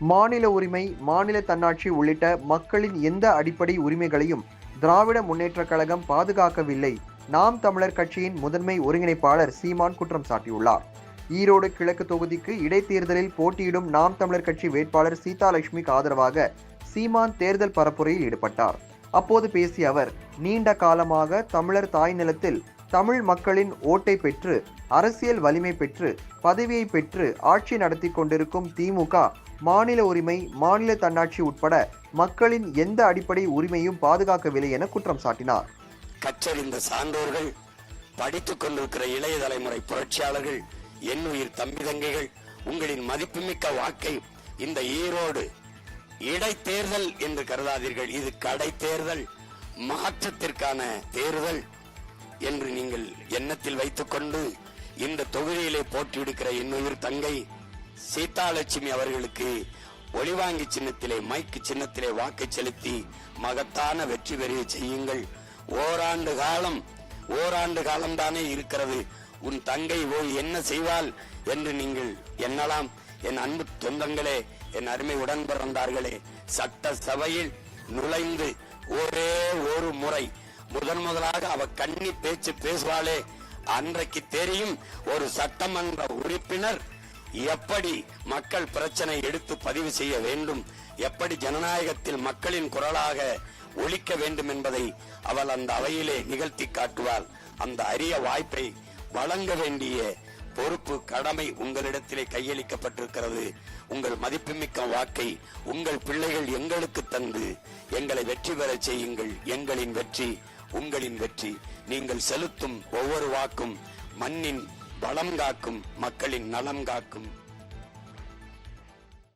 மாநில உரிமை மாநில தன்னாட்சி உள்ளிட்ட மக்களின் எந்த அடிப்படை உரிமைகளையும் திராவிட முன்னேற்றக் கழகம் பாதுகாக்கவில்லை. நாம் தமிழர் கட்சியின் முதன்மை ஒருங்கிணைப்பாளர் சீமான் குற்றம் சாட்டியுள்ளார். ஈரோடு கிழக்கு தொகுதிக்கு இடைத்தேர்தலில் போட்டியிடும் நாம் தமிழர் கட்சி வேட்பாளர் சீதாலட்சுமிக்கு ஆதரவாக சீமான் தேர்தல் பரப்புரையில் ஈடுபட்டார். அப்போது பேசிய அவர் நீண்ட காலமாக தமிழர் தாய் நிலத்தில் தமிழ் மக்களின் ஓட்டை பெற்று அரசியல் வலிமை பெற்று பதவியை பெற்று ஆட்சி நடத்தி கொண்டிருக்கும் திமுக மாநில உரிமை மாநில தன்னாட்சி உட்பட மக்களின் எந்த அடிப்படை உரிமையும் பாதுகாக்கவில்லை என குற்றம் சாட்டினார். கற்றறிந்த சான்றோர்கள் படித்துக் கொண்டிருக்கிற இளைய தலைமுறை புரட்சியாளர்கள் என் உயிர் தம்பி தங்கைகள் உங்களின் மதிப்புமிக்க வாக்கை இந்த ஈரோடு இடைத்தேர்தல் என்று கருதாதீர்கள். இது கடை தேர்தல் மாற்றத்திற்கான தேர்தல் என்று நீங்கள் எண்ணத்தில் வைத்துக்கொண்டு இந்த தொகுதியிலே போட்டியிடுகிற இன்னுயிர் தங்கை சீதாலட்சுமி அவர்களுக்கு ஒளிவாங்கி சின்னத்திலே மைக்கு சின்னத்திலே வாக்கு செலுத்தி மகத்தான வெற்றி பெறிய செய்யுங்கள். ஓராண்டு காலம் ஓராண்டு காலம் தானே இருக்கிறது. உன் தங்கை ஓய் என்ன செய்வாள் என்று நீங்கள் எண்ணலாம். என் அன்பு சொந்தங்களே என் அருமை உடன் பிறந்தார்களே சட்ட சபையில் நுழைந்து ஒரே ஒரு முறை முதன் முதலாக அவ கண்ணி பேச்சு பேசுவாளே. அன்றைக்கு தெரியும் ஒரு சட்டமன்ற உறுப்பினர் எப்படி மக்கள் பிரச்சனை எடுத்து பதிவு செய்ய வேண்டும்? எப்படி ஜனநாயகத்தில் மக்களின் குரலாக ஒழிக்க வேண்டும் என்பதை அவள் அந்த அவையிலே நிகழ்த்தி காட்டுவாள். அந்த அரிய வாய்ப்பை வழங்க வேண்டிய பொறுப்பு கடமை உங்களிடத்திலே கையளிக்கப்பட்டிருக்கிறது. உங்கள் மதிப்புமிக்க வாக்கை உங்கள் பிள்ளைகள் எங்களுக்கு தந்து எங்களை வெற்றி பெறச் செய்யுங்கள். எங்களின் வெற்றி உங்களின் வெற்றி. நீங்கள் செலுத்தும் ஒவ்வொரு வாக்கும் மண்ணின் வளம் காக்கும் மக்களின் நலம் காக்கும்.